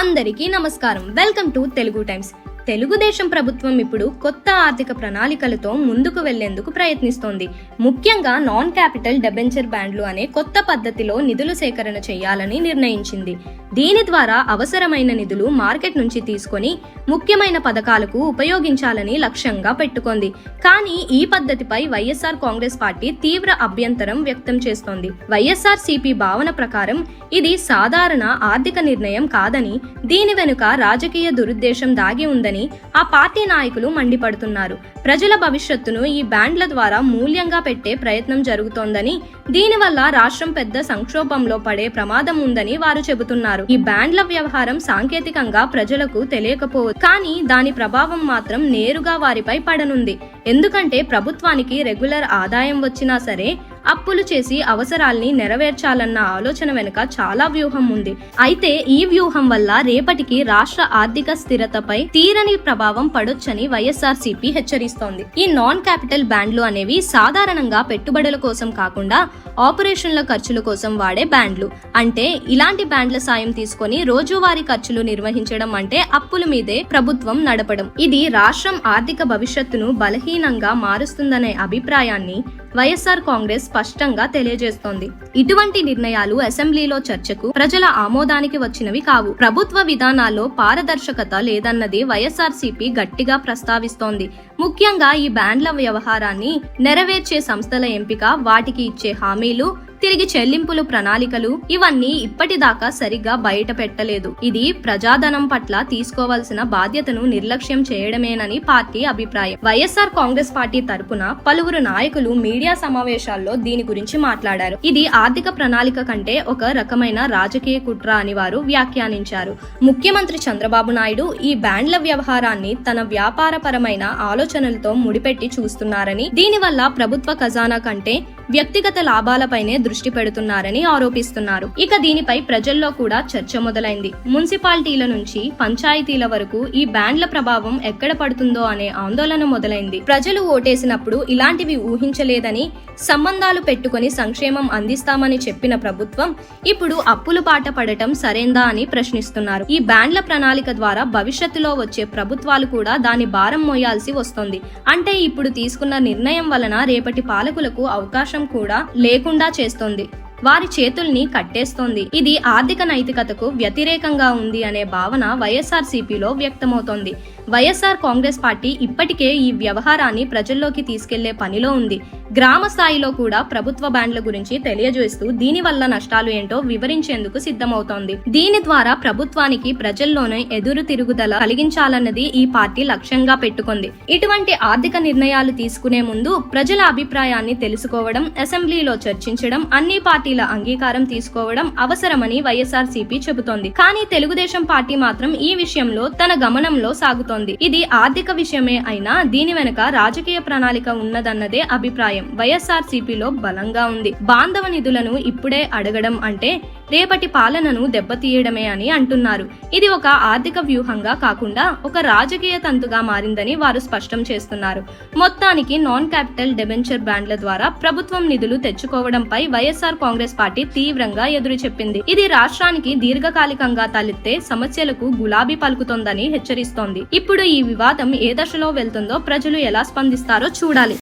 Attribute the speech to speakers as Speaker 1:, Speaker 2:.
Speaker 1: అందరికీ నమస్కారం. Welcome to Telugu times. Telugu Desam ప్రభుత్వం ఇప్పుడు కొత్త ఆర్థిక ప్రణాళికలతో ముందుకు వెళ్ళేందుకు ప్రయత్నిస్తోంది. ముఖ్యంగా నాన్ క్యాపిటల్ డెబెంచర్ బ్యాండ్లు అనే కొత్త పద్ధతిలో నిధులు సేకరణ చేయాలని నిర్ణయించింది. దీని ద్వారా అవసరమైన నిధులు మార్కెట్ నుంచి తీసుకొని ముఖ్యమైన పథకాలకు ఉపయోగించాలని లక్ష్యంగా పెట్టుకుంది. కానీ ఈ పద్ధతిపై వైఎస్ఆర్ కాంగ్రెస్ పార్టీ తీవ్ర అభ్యంతరం వ్యక్తం చేస్తోంది. వైఎస్ఆర్ సిపి భావన ప్రకారం ఇది సాధారణ ఆర్థిక నిర్ణయం కాదని దీని వెనుక రాజకీయ దురుద్దేశం దాగి ఉందని ఆ పార్టీ నాయకులు మండిపడుతున్నారు. ప్రజల భవిష్యత్తును ఈ బ్యాండ్ల ద్వారా మూల్యంగా పెట్టే ప్రయత్నం జరుగుతోందని దీనివల్ల రాష్ట్రం పెద్ద సంక్షోభంలో పడే ప్రమాదం ఉందని వారు చెబుతున్నారు. ఈ బ్యాండ్ల వ్యవహారం సాంకేతికంగా ప్రజలకు తెలియకపోవచ్చు. కానీ దాని ప్రభావం మాత్రం నేరుగా వారిపై పడనుంది. ఎందుకంటే ప్రభుత్వానికి రెగ్యులర్ ఆదాయం వచ్చినా సరే అప్పులు చేసి అవసరాల్ని నెరవేర్చాలన్న ఆలోచన వెనుక చాలా వ్యూహం ఉంది. అయితే ఈ వ్యూహం వల్ల రేపటికి రాష్ట్ర ఆర్థిక స్థిరతపై తీరని ప్రభావం పడొచ్చని వైఎస్ఆర్సీపీ హెచ్చరిస్తోంది. ఈ నాన్ క్యాపిటల్ బ్యాండ్లు అనేవి సాధారణంగా పెట్టుబడుల కోసం కాకుండా ఆపరేషన్ల ఖర్చుల కోసం వాడే బ్యాండ్లు. అంటే ఇలాంటి బ్యాండ్ల సాయం తీసుకొని రోజువారీ ఖర్చులు నిర్వహించడం అంటే అప్పుల మీదే ప్రభుత్వం నడపడం. ఇది రాష్ట్రం ఆర్థిక భవిష్యత్తును బలహీనంగా మారుస్తుందనే అభిప్రాయాన్ని వైఎస్ఆర్ కాంగ్రెస్ స్పష్టంగా తెలియజేస్తోంది. ఇటువంటి నిర్ణయాలు అసెంబ్లీలో చర్చకు ప్రజల ఆమోదానికి వచ్చినవి కావు. ప్రభుత్వ విధానాల్లో పారదర్శకత లేదన్నది వైఎస్ఆర్సీపీ గట్టిగా ప్రస్తావిస్తోంది. ముఖ్యంగా ఈ బ్యాండ్ల వ్యవహారాన్ని నెరవేర్చే సంస్థల ఎంపిక వాటికి ఇచ్చే హామీలు తిరిగి చెల్లింపులు ప్రణాళికలు ఇవన్నీ ఇప్పటిదాకా సరిగ్గా బయట పెట్టలేదు. ఇది ప్రజాధనం పట్ల తీసుకోవాల్సిన బాధ్యతను నిర్లక్ష్యం చేయడమేనని పార్టీ అభిప్రాయం. వైఎస్ఆర్ కాంగ్రెస్ పార్టీ తరపున పలువురు నాయకులు మీడియా సమావేశాల్లో దీని గురించి మాట్లాడారు. ఇది ఆర్థిక ప్రణాళిక కంటే ఒక రకమైన రాజకీయ కుట్ర అని వారు వ్యాఖ్యానించారు. ముఖ్యమంత్రి చంద్రబాబు నాయుడు ఈ బ్యాండ్ల వ్యవహారాన్ని తన వ్యాపారపరమైన ఆలోచనలతో ముడిపెట్టి చూస్తున్నారని దీనివల్ల ప్రభుత్వ ఖజానా కంటే వ్యక్తిగత లాభాలపైనే దృష్టి పెడుతున్నారని ఆరోపిస్తున్నారు. ఇక దీనిపై ప్రజల్లో కూడా చర్చ మొదలైంది. మున్సిపాలిటీల నుంచి పంచాయతీల వరకు ఈ బ్యాండ్ల ప్రభావం ఎక్కడ పడుతుందో అనే ఆందోళన మొదలైంది. ప్రజలు ఓటేసినప్పుడు ఇలాంటివి ఊహించలేదని సంబంధాలు పెట్టుకొని సంక్షేమం అందిస్తామని చెప్పిన ప్రభుత్వం ఇప్పుడు అప్పులు పాట పడటం సరేందా అని ప్రశ్నిస్తున్నారు. ఈ బ్యాండ్ల ప్రణాళిక ద్వారా భవిష్యత్తులో వచ్చే ప్రభుత్వాలు కూడా దాని భారం మోయాల్సి వస్తుంది. అంటే ఇప్పుడు తీసుకున్న నిర్ణయం వలన రేపటి పాలకులకు అవకాశం కూడా లేకుండా చేస్తోంది. వారి చేతుల్ని కట్టేస్తోంది. ఇది ఆర్థిక నైతికతకు వ్యతిరేకంగా ఉంది అనే భావన వైఎస్ఆర్ సిపిలో వ్యక్తమవుతోంది. వైఎస్ఆర్ కాంగ్రెస్ పార్టీ ఇప్పటికే ఈ వ్యవహారాన్ని ప్రజల్లోకి తీసుకెళ్ళే పనిలో ఉంది. గ్రామ స్థాయిలో కూడా ప్రభుత్వ బ్యాండ్ల గురించి తెలియజేస్తూ దీని వల్ల నష్టాలు ఏంటో వివరించేందుకు సిద్ధమవుతోంది. దీని ద్వారా ప్రభుత్వానికి ప్రజల్లోనే ఎదురు తిరుగుదల కలిగించాలన్నది ఈ పార్టీ లక్ష్యంగా పెట్టుకుంది. ఇటువంటి ఆర్థిక నిర్ణయాలు తీసుకునే ముందు ప్రజల అభిప్రాయాన్ని తెలుసుకోవడం అసెంబ్లీలో చర్చించడం అన్ని పార్టీల అంగీకారం తీసుకోవడం అవసరమని వైఎస్ఆర్ చెబుతోంది. కానీ తెలుగుదేశం పార్టీ మాత్రం ఈ విషయంలో తన గమనంలో సాగుతోంది. ఇది ఆర్థిక విషయమే అయినా దీని వెనుక రాజకీయ ప్రణాళిక ఉన్నదన్నదే అభిప్రాయం. వైఎస్ఆర్ సిపిలో బలంగా ఉంది. బాంధవ నిధులను ఇప్పుడే అడగడం అంటే రేపటి పాలనను దెబ్బతీయడమే అని అంటున్నారు. ఇది ఒక ఆర్థిక వ్యూహంగా కాకుండా ఒక రాజకీయ తంతుగా మారిందని వారు స్పష్టం చేస్తున్నారు. మొత్తానికి నాన్ క్యాపిటల్ డెబెంచర్ బ్యాండ్ల ద్వారా ప్రభుత్వం నిధులు తెచ్చుకోవడంపై వైఎస్ఆర్ కాంగ్రెస్ పార్టీ తీవ్రంగా ఎదురు చెప్పింది. ఇది రాష్ట్రానికి దీర్ఘకాలికంగా తలెత్తే సమస్యలకు గులాబీ పలుకుతోందని హెచ్చరిస్తోంది. ఇప్పుడు ఈ వివాదం ఏ దశలో వెళ్తుందో ప్రజలు ఎలా స్పందిస్తారో చూడాలి.